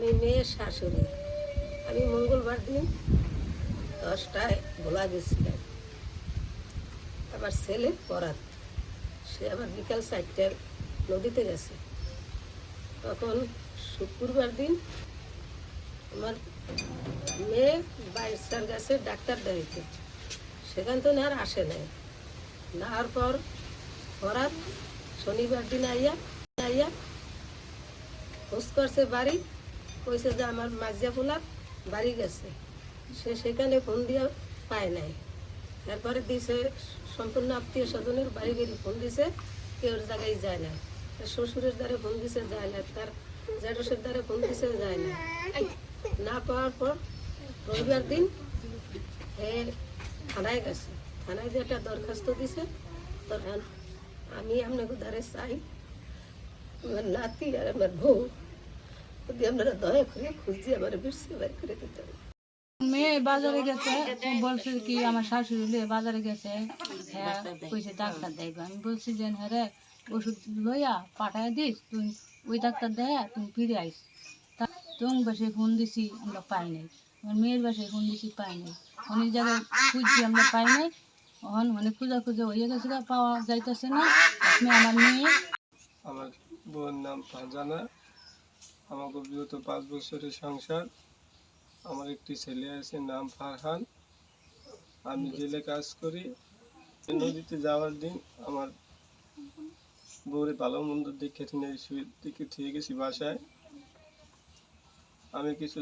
আমি মেয়ের শাশুড়ি। আমি মঙ্গলবার দিন দশটায় ভোলা গেছিলাম। আমার ছেলে পড়াত সে আবার বিকাল চারটায় নদীতে গেছে। তখন শুক্রবার দিন আমার মেয়ে বাইশার গেছে ডাক্তার দেখাইতে সেখান তো আর আসে নাই। না আর পর পরাত শনিবার দিন আইয়া আইয়া খোঁজ করছে বাড়ি। কইছে যে আমার মাঝিয়া পোলার বাড়ি গেছে। সে সেখানে ফোন দিয়ে পায় নাই। তারপরে দিছে, সম্পূর্ণ আত্মীয় স্বজনের বাড়ি বাড়ি ফোন দিছে, কেউ জায়গায় যায় না শ্বশুরের দ্বারে ফোন দিছে, যায় না তার জেঠসের দ্বারে ফোন দিছে, যায় না না পাওয়ার পর রবিবার দিন হে থানায় গেছে। থানায় যে একটা দরখাস্ত দিছে, তখন আমি আপনাকে দ্বারে চাই। আমার নাতি আর আমার বউ যদি আপনারা দয়া করে খুঁজছি আমার বেশি বের করে দিতে হবে মেয়ে বাজারে গেছে বলছে কি আমার শাশুড়ি বাজারে গেছে হ্যাঁ কইছে ডাক্তার দেখবে আমি বলছি যে হ্যাঁ রে ওষুধ লইয়া পাঠায় দিস তুই ওই ডাক্তার দেয় তুমি ফিরে আইস। তা তুমি বাসে ফোন দিছি আমরা পাই নাই। আমার মেয়ের বাসায় ফোন দিছি পাই নাই। অনেক জায়গায় খুঁজছি আমরা পাই নাই। ওখান অনেক খুঁজা খুঁজে হয়ে গেছে পাওয়া যাইতেছে না। আপনি আমার মেয়ে। আমার বউয়ের নাম ফারজানা। আমাকে বিগত পাঁচ বছরের সংসার। আমার একটি ছেলে আছে, নাম ফারহান। আমি জেলে কাজ করি। নদীতে যাওয়ার দিন আমার বউরে ভালো মন্দ দেখে দিকে থেকে গেছি বাসায়। আমি কিছু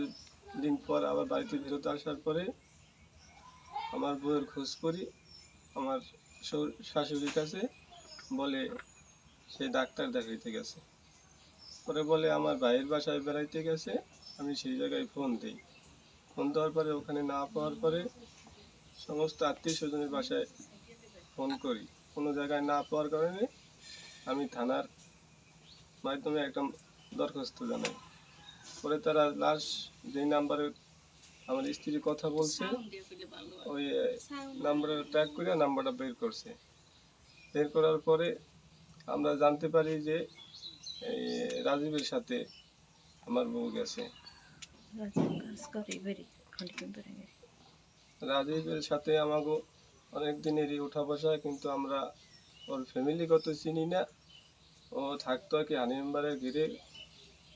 দিন পর আবার বাড়িতে ফেরত আসার পরে আমার বউয়ের খোঁজ করি। আমার শাশুড়ির কাছে বলে সে ডাক্তার দেখাইতে গেছে। পরে বলে আমার ভাইয়ের বাসায় বেড়াইতে গেছে, আমি সেই জায়গায় ফোন দিই। ফোন দেওয়ার পরে ওখানে না পাওয়ার পরে সমস্ত আত্মীয় স্বজনের বাসায় ফোন করি। কোনো জায়গায় না পাওয়ার কারণে আমি থানার মাধ্যমে একটা দরখাস্ত জানাই। পরে তারা লাস্ট যেই নাম্বারে আমার স্ত্রী কথা বলছে, ওই নাম্বারে ট্র্যাক করে নাম্বারটা বের করছে। বের করার পরে আমরা জানতে পারি যে রাজীবের সাথে আমার বউ গেছে। রাজীবের সাথে আমাকে অনেক দিনেরই উঠা বসা কিন্তু আমরা ওর ফ্যামিলিগত চিনি না। ও থাকতো আর কি হানি মেম্বারের ঘিরে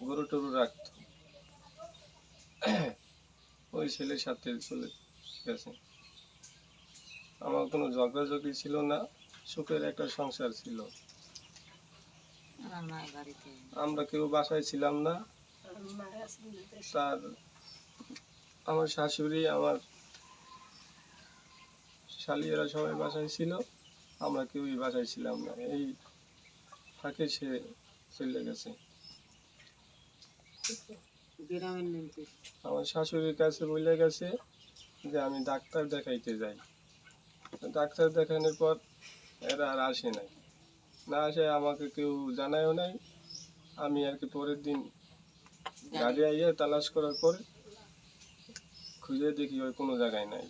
গরু টরু রাখতো। ওই ছেলের সাথে চলে গেছে। আমার কোনো ঝগড়াঝগড়ি ছিল না সুখের একটা সংসার ছিল। আমরা কেউ বাসায় ছিলাম না। তার আমার শাশুড়ি আমার শালিয়েরা সবাই বাসায় ছিল। আমরা কেউই বাসায় ছিলাম না। এই ফাঁকে সে চলে গেছে। আমার শাশুড়ির কাছে বলে গেছে যে আমি ডাক্তার দেখাইতে যাই। ডাক্তার দেখানোর পর এরা আর আসে নাই। না আসে, আমাকে কেউ জানায়ও নাই। আমি আর কি পরের দিন গাড়ি আইয়া তালাশ করার পর খুঁজে দেখি ওই কোনো জায়গায় নাই।